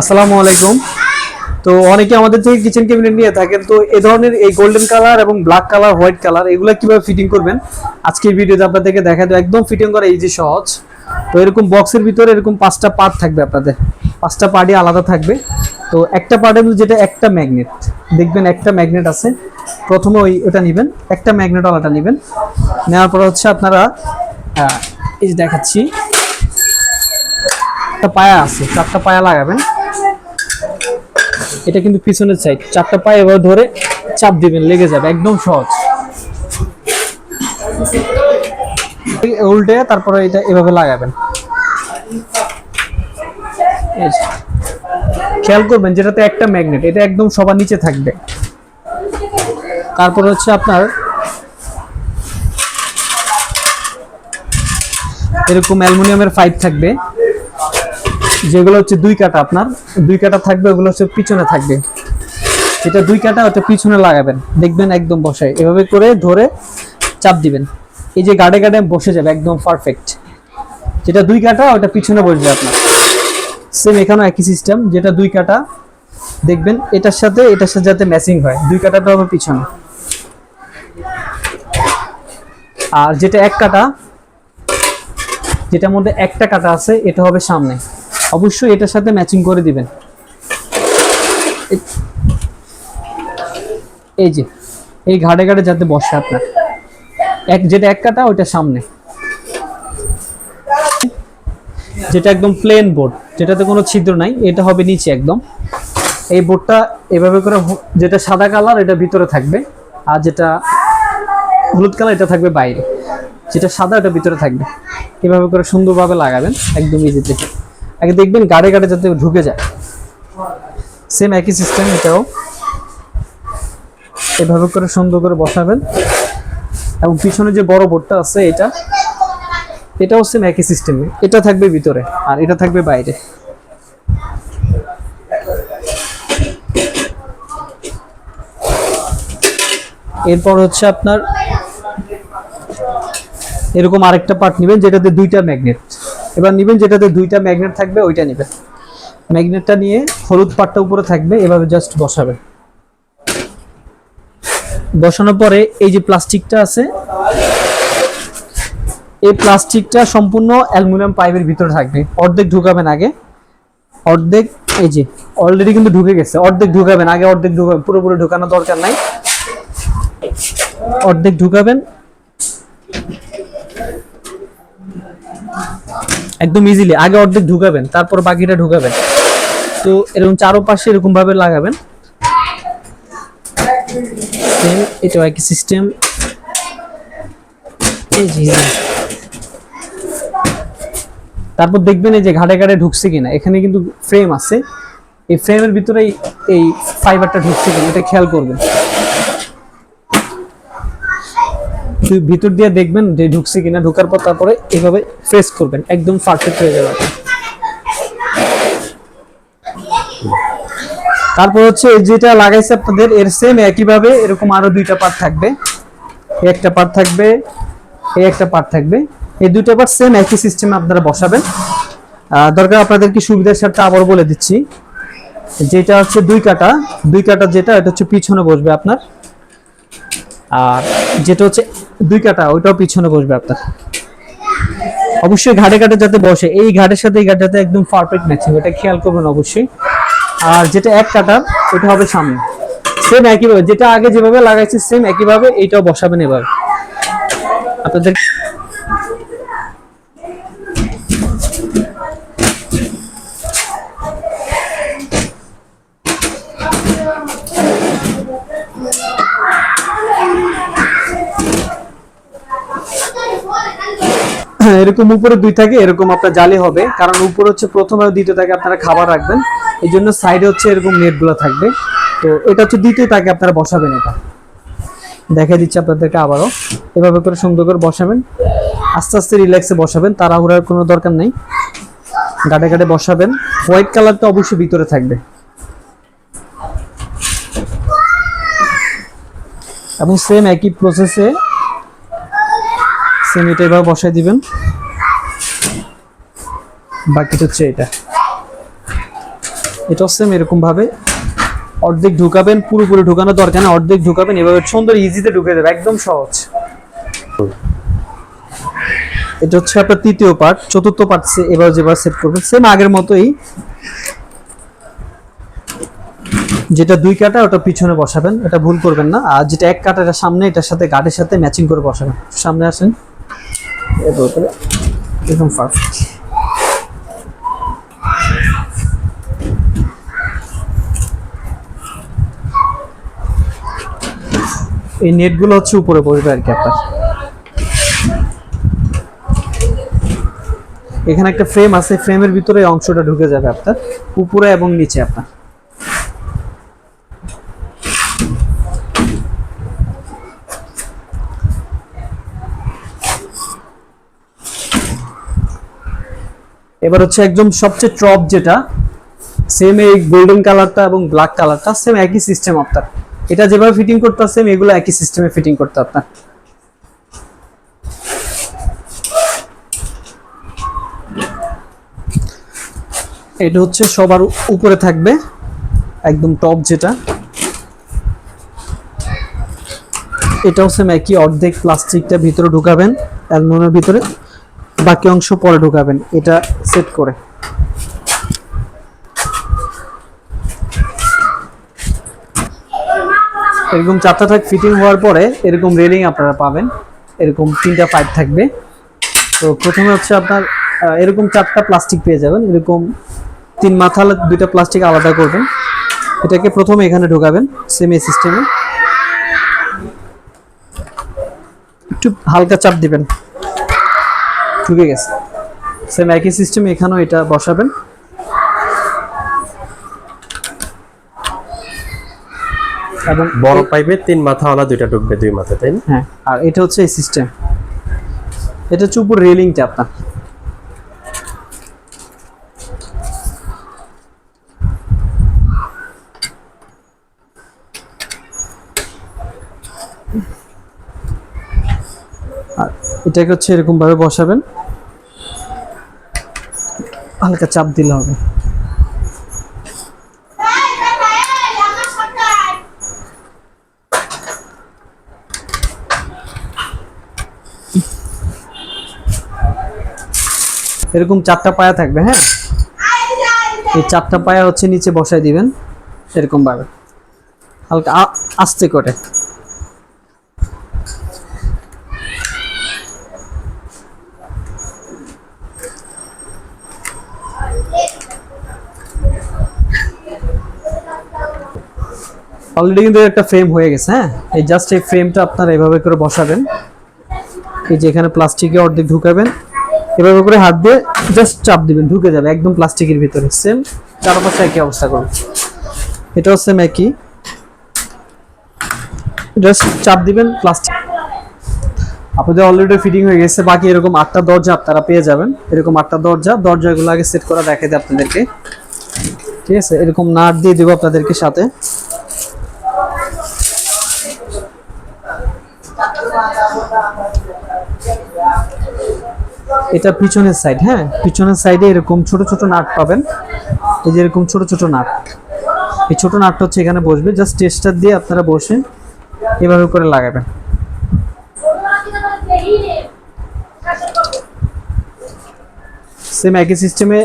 আসসালামু আলাইকুম। তো অনেকে আমাদের থেকে কিচেন ক্যাবিনেট নিয়ে থাকেন, তো এই ধরনের এই গোল্ডেন কালার এবং ব্ল্যাক কালার হোয়াইট কালার এগুলো কীভাবে ফিটিং করবেন? আজকের ভিডিওতে আপনাদেরকে দেখা দেবো একদম ফিটিং করা ইজি সহজ। তো এরকম বক্সের ভিতরে এরকম পাঁচটা পার্ট থাকবে আপনাদের। পাঁচটা পার্টই আলাদা থাকবে। তো একটা পার্টের যেটা একটা ম্যাগনেট দেখবেন একটা ম্যাগনেট আছে। প্রথমে ওই ওটা নেবেন, একটা ম্যাগনেট আলাদা নেবেন। নেওয়ার পর হচ্ছে আপনারা এই দেখাচ্ছি। একটা পায়া আছে, চারটা পায়া লাগাবেন। এটা কিন্তু পিছনের সাইড চারটা পায়ে এবার ধরে চাপ দিবেন, লেগে যাবে, একদম সহজ। উল্টে তারপরে এটা এভাবে লাগাবেন। খেয়াল করবেন, যেটাতে একটা ম্যাগনেট এটা একদম সবার নিচে থাকবে। তারপর হচ্ছে আপনার এরকম অ্যালুমিনিয়ামের পাইপ থাকবে। যেগুলো হচ্ছে দুই কাটা আপনার, দুই কাটা থাকবে, ওগুলো হচ্ছে পিছনে থাকবে। যেটা দুই কাটা, ওটা পিছনে লাগাবেন। দেখবেন একদম বসায় এভাবে করে ধরে চাপ দিবেন। এই যে গাড়ে গাড়ে বসে যাবে, একদম পারফেক্ট যেটা দুই কাটা, ওটা পিছনে বসবে আপনার। সেম এখানেও একই সিস্টেম যেটা দুই কাটা, দেখবেন এটার সাথে এটার সাথে যাতে ম্যাচিং হয়। দুই কাটাটা হবে পিছনে। আর যেটা এক কাটা, যেটার মধ্যে একটা কাটা আছে, এটা হবে সামনে। অবশ্যই এটার সাথে ম্যাচিং করে দিবেন। এই যে, এই ঘাড়ে ঘাড়ে যাতে বসে আপনার। এক, যেটা এক কাটা, ওইটা সামনে। যেটা একদম প্লেন বোর্ড যেটাতে কোনো ছিদ্র নাই, এটা হবে নিচে একদম। এই বোর্ডটা এভাবে করে যেটা সাদা কালার এটা ভিতরে থাকবে। আর যেটা হলুদ কালার এটা থাকবে বাইরে। যেটা সাদা এটা ভিতরে থাকবে। এভাবে করে সুন্দরভাবে লাগাবেন, একদম ইজিতে আগে দেখবেন গাড়ে গাড়ে যাতে ঢুকে যায়। সেম একই সিস্টেম এটাও। এভাবে করে সুন্দর করে বসাবেন। এবং পিছনে যে বড় বোর্ডটা আছে এটা, এটাও সেম একই সিস্টেমে এটা থাকবে ভিতরে আর এটা থাকবে বাইরে। এরপর হচ্ছে আপনার, এরকম আরেকটা পার্ট নেবেন যেটাতে দুইটা ম্যাগনেট এবার নেবেন যেটাতে দুইটা ম্যাগনেট থাকবে, ওইটা নেবেন। ম্যাগনেটটা নিয়ে হলুদ পাটটা উপরে থাকবে, এভাবে জাস্ট বসাবেন। বসানোর পরে এই যে প্লাস্টিকটা আছে, এই প্লাস্টিকটা সম্পূর্ণ অ্যালুমিনিয়াম পাইপের ভিতরে থাকবে। অর্ধেক ঢুকাবেন আগে, অর্ধেক, এই যে অলরেডি কিন্তু ঢুকে গেছে, অর্ধেক ঢুকাবেন, আগে অর্ধেক ঢুকাবেন, পুরোপুরি ঢুকানো দরকার নাই। অর্ধেক ঢুকাবেন একদম ইজিলি আগে অর্ধেক ঢুকাবেন, তারপর বাকিটা ঢুকাবেন। তো এরকম চারোপাশে এরকম ভাবে লাগাবেন। এটাও একই সিস্টেম। তারপর দেখবেন এই যে ঘাটে ঘাটে ঢুকছে কিনা, এখানে কিন্তু ফ্রেম আছে। এই ফ্রেমের ভিতরে এই- এই ফাইবারটা ঢুকছে কিনা, এটা খেয়াল করবেন তুই ভিতর দিয়ে দেখবেন যে ঢুকছে কিনা, ঢোকার পর তারপরে এভাবে প্রেস করবেন, একদম পারফেক্ট হয়ে যাবে। তারপর হচ্ছে যেটা লাগাইছে আপনাদের, এর সেম একইভাবে এরকম আরও দুইটা পার্ট থাকবে। একটা পার্ট থাকবে, এই একটা পার্ট থাকবে। এই দুইটা পার্ট সেম একই সিস্টেমে আপনারা বসাবেন। দরকার আপনাদের কি সুবিধার সাথে আবার বলে দিচ্ছি। যেটা হচ্ছে দুই কাটা দুই কাটা যেটা, এটা হচ্ছে পিছনে বসবে আপনার। আর যেটা হচ্ছে দুই কাটা, ওইটাও পিছনে বসবে আপনার। অবশ্যই ঘাটে ঘাটে যাতে বসে। এই ঘাটের সাথে এই ঘাটটাতে একদম পারফেক্ট ম্যাচিং ওটা খেয়াল করবেন অবশ্যই। আর যেটা এক কাটা, ওটা হবে সামনে। সেম একইভাবে, যেটা আগে যেভাবে লাগাইছে সেম একইভাবে, এইটাও বসাবেন এবার। আপনাদের এরকম উপরে দুই থাকে, এরকম আপনার জালি হবে। কারণ উপরে হচ্ছে প্রথম আর দ্বিতীয় থাকে, আপনারা খাবার রাখবেন। এই জন্য সাইডে হচ্ছে এরকম নেটগুলো থাকবে। তো এটা হচ্ছে দ্বিতীয় তাকে আপনারা বসাবেন এটা। দেখা দিচ্ছি আপনাদেরকে আবারও। এভাবে করে সুন্দর করে বসাবেন। আস্তে আস্তে রিল্যাক্সে বসাবেন। তাড়াহুড়ার কোনো দরকার নেই। গাড়ে গাড়ে বসাবেন। হোয়াইট কালারটা অবশ্যই ভিতরে থাকবে। এবং সেম একই প্রসেসে সেম এটা এবার বসাই দিবেন। বাকিটা হচ্ছে এটা। এটাও সেম এরকম ভাবে অর্ধেক ঢুকাবেন, পুরোপুরি ঢুকানো দরকার না, অর্ধেক ঢুকাবেন, এভাবে সুন্দর ইজিতে ঢুকে দেবে একদম সহজ। এটা হচ্ছে আপনার তৃতীয় পার্ট চতুর্থ পার্ট এবার যেবার সেট করবেন, সেম আগের মতোই। যেটা দুই কাটা, ওটা পিছনে বসাবেন, এটা ভুল করবেন না। আর যেটা এক কাটা সামনে, এটার সাথে গার্ডের সাথে ম্যাচিং করে বসাবেন। সামনে আসেন। এরপর করে একদম পারফেক্ট এই নেটগুলো হচ্ছে উপরে পড়বে আর কি আপনার। এখানে একটা ফ্রেম আছে ফ্রেমের ভিতরে অংশটা ঢুকে যাবে আপনার, উপরে এবং নিচে আপনার। এবার হচ্ছে একদম সবচেয়ে টপ যেটা সেম এই গোল্ডেন কালারটা এবং ব্ল্যাক কালারটা সেম একই সিস্টেম আপনার। এটা যেভাবে ফিটিং করতে সেম এগুলো একই সিস্টেমে ফিটিং করতে আপনার। এটা হচ্ছে সবার উপরে থাকবে, একদম টপ যেটা। এটাও সেম একই অর্ধেক প্লাস্টিকটা ভিতরে ঢুকাবেন অ্যালুমিনিয়ামের ভিতরে। বাকি অংশ পরে ঢুকাবেন, এটা সেট করে। এরকম চারটা থাক ফিটিং হওয়ার পরে এরকম রেলিং আপনারা পাবেন, এরকম তিনটা পাইপ থাকবে। তো প্রথমে হচ্ছে আপনার এরকম চারটা প্লাস্টিক পেয়ে যাবেন, এরকম তিন মাথা দুইটা প্লাস্টিক আলাদা করবেন। এটাকে প্রথমে এখানে ঢোকাবেন সেম সিস্টেমে একটু হালকা চাপ দিবেন। ঢুকে গেছে। সেম একই সিস্টেম এখানেও এটা বসাবেন। এবং বড় পাইপে তিন মাথাওয়ালা দুইটা ঢুকবে দুই মাথা তাই না? হ্যাঁ আর এটা হচ্ছে এই সিস্টেম এটা হচ্ছে উপর রেলিংটা আপনার। আর এটাকে হচ্ছে এরকম ভাবে বসাবেন। হালকা চাপ দিলে হবে। এরকম চারটা পায়া থাকবে হ্যাঁ? এই চারটা পায়া হচ্ছে নিচে বসায় দিবেন এরকম ভাবে হালকা আস্তে করে। অলরেডি কিন্তু একটা ফ্রেম হয়ে গেছে হ্যাঁ? এই জাস্ট এই ফ্রেমটা আপনারা এভাবে করে বসাবেন। এই যে এখানে প্লাস্টিকে অর্ধেক ঢুকাবেন। এভাবে করে হাত দিয়ে জাস্ট চাপ দিবেন, ঢুকে যাবে একদম প্লাস্টিকের ভিতরে। সেম চারপাশে একই অবস্থা করুন। এটাও সেম একই। জাস্ট চাপ দিবেন প্লাস্টিক আপনাদের অলরেডি ফিটিং হয়ে গেছে, বাকি এরকম আটটা দরজা আপনারা পেয়ে যাবেন। এরকম আটটা দরজা, দরজাগুলো আগে সেট করা দেখে দেয় আপনাদেরকে। ঠিক আছে? এরকম নাট দিয়ে দেবো আপনাদেরকে সাথে। এটা পিছনের সাইড হ্যাঁ? পিছনের সাইডে এরকম ছোট ছোট নাট পাবেন। এই যে এরকম ছোট ছোট নাট। এই ছোট নাটটা হচ্ছে এখানে বসবে। জাস্ট টেস্টার দিয়ে আপনারা বসে এভাবে করে লাগাবেন। সেম একই সিস্টেমে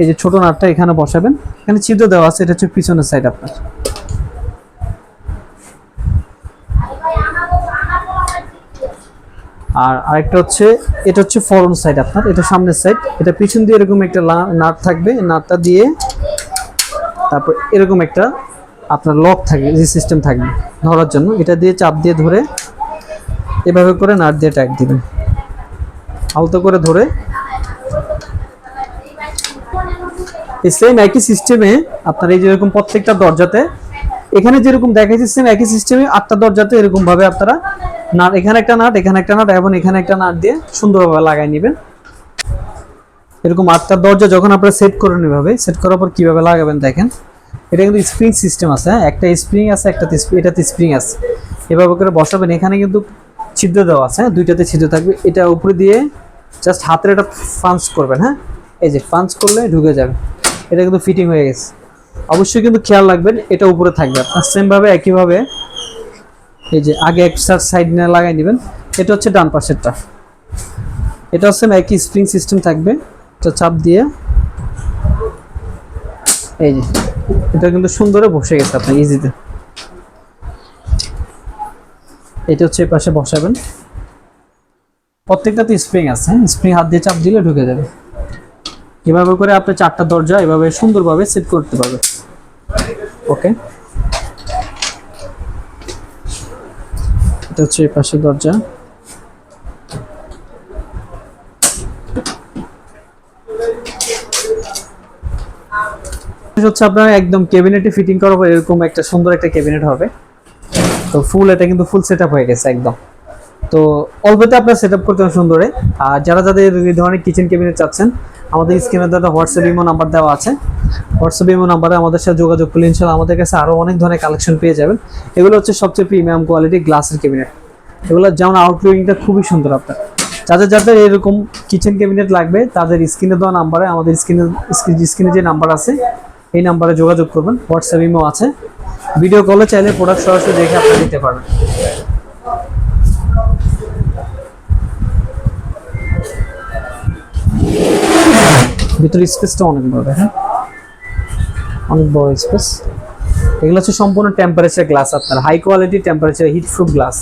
এই যে ছোট নাটটা এখানে বসাবেন। এখানে ছিদ্র দেওয়া আছে, এটা হচ্ছে পিছনের সাইড আপনার। আর আরেকটা হচ্ছে, এটা হচ্ছে ফরন সাইড আপনার, এটা সামনের সাইড। এটা পিছন দিয়ে এরকম একটা নাট থাকবে, নাটটা দিয়ে তারপর এরকম একটা আপনার লক থাকবে, যে সিস্টেম থাকবে ধরার জন্য। এটা দিয়ে চাপ দিয়ে ধরে এভাবে করে নাট দিয়ে টাইট দিবেন। আলতো করে ধরে এই সেম একই সিস্টেমে আপনার এই যেরকম প্রত্যেকটা দরজাতে এখানে যেরকম দেখাইছে সেম একই সিস্টেমে আটটা দরজাতে এরকম ভাবে আপনারা নাট, এখানে একটা নাট, এখানে একটা নাট এবং এখানে একটা নাট দিয়ে সুন্দরভাবে লাগাই নেবেন। এরকম আটটা দরজা যখন আপনারা সেট করেন এভাবে সেট করার পর কীভাবে লাগাবেন দেখেন। এটা কিন্তু স্প্রিং সিস্টেম আছে হ্যাঁ? একটা স্প্রিং আছে একটা এটাতে স্প্রিং আছে। এভাবে করে বসাবেন। এখানে কিন্তু ছিদ্র দেওয়া আছে হ্যাঁ? দুইটাতে ছিদ্র থাকবে। এটা উপরে দিয়ে জাস্ট হাতের এটা পাঞ্চ করবেন হ্যাঁ? এই যে পাঞ্চ করলে ঢুকে যাবে। এটা কিন্তু ফিটিং হয়ে গেছে। অবশ্যই কিন্তু খেয়াল রাখবেন, এটা উপরে থাকবে। আপনার সেম ভাবে একইভাবে এই যে আগে একটা সাইড নিয়ে লাগাই দিবেন এটা হচ্ছে ডান পাশেরটা। এটা হচ্ছে একই স্প্রিং সিস্টেম থাকবে, এটা চাপ দিয়ে। এই যে, এটা কিন্তু সুন্দরে বসে গেছে আপনার ইজিতে এটা হচ্ছে পাশে বসাবেন। প্রত্যেকটাতে স্প্রিং আছে স্প্রিং হাত দিয়ে চাপ দিলে ঢুকে যাবে। এভাবে করে আপনি চারটা দরজা এভাবে সুন্দরভাবে সেট করতে পারবেন। ওকে এটা হচ্ছে পাশে দরজা। হচ্ছে আপনার একদম ক্যাবিনেটে ফিটিং করা এরকম একটা সুন্দর একটা ক্যাবিনেট হবে। তো ফুল এটা কিন্তু ফুল সেটআপ হয়ে গেছে একদম। তো অল্পতে আপনার সেটআপ করতে সুন্দরে। আর যারা যাদের এই ধরনের কিচেন ক্যাবিনেট চাচ্ছেন আমাদের স্ক্রিনে দাদা হোয়াটসঅ্যাপ, ইমো নাম্বার দেওয়া আছে। হোয়াটসঅ্যাপ, ইমো নাম্বারে আমাদের সাথে যোগাযোগ করলে ইনশাল্লাহ আমাদের কাছে আরও অনেক ধরনের কালেকশন পেয়ে যাবেন। এগুলো হচ্ছে সবচেয়ে প্রিমিয়াম কোয়ালিটি গ্লাসের ক্যাবিনেট। এগুলো যেমন আউটলুকিংটা খুবই সুন্দর আপনার। যাদের যাদের এরকম কিচেন ক্যাবিনেট লাগবে, তাদের স্ক্রিনে দেওয়া নাম্বারে, আমাদের স্ক্রিনে স্ক্রিনে যে নাম্বার আছে, এই নাম্বারে যোগাযোগ করবেন। হোয়াটসঅ্যাপ, ইমো আছে। ভিডিও কলে চাইলে প্রোডাক্ট সরাসরি দেখে আপনি নিতে পারবেন। ভিতরে স্পেসটা অনেক বড় হ্যাঁ? অনেক বড় স্পেস এগুলো হচ্ছে সম্পূর্ণ টেম্পারেচার গ্লাস আপনার। High quality temperature heat proof glass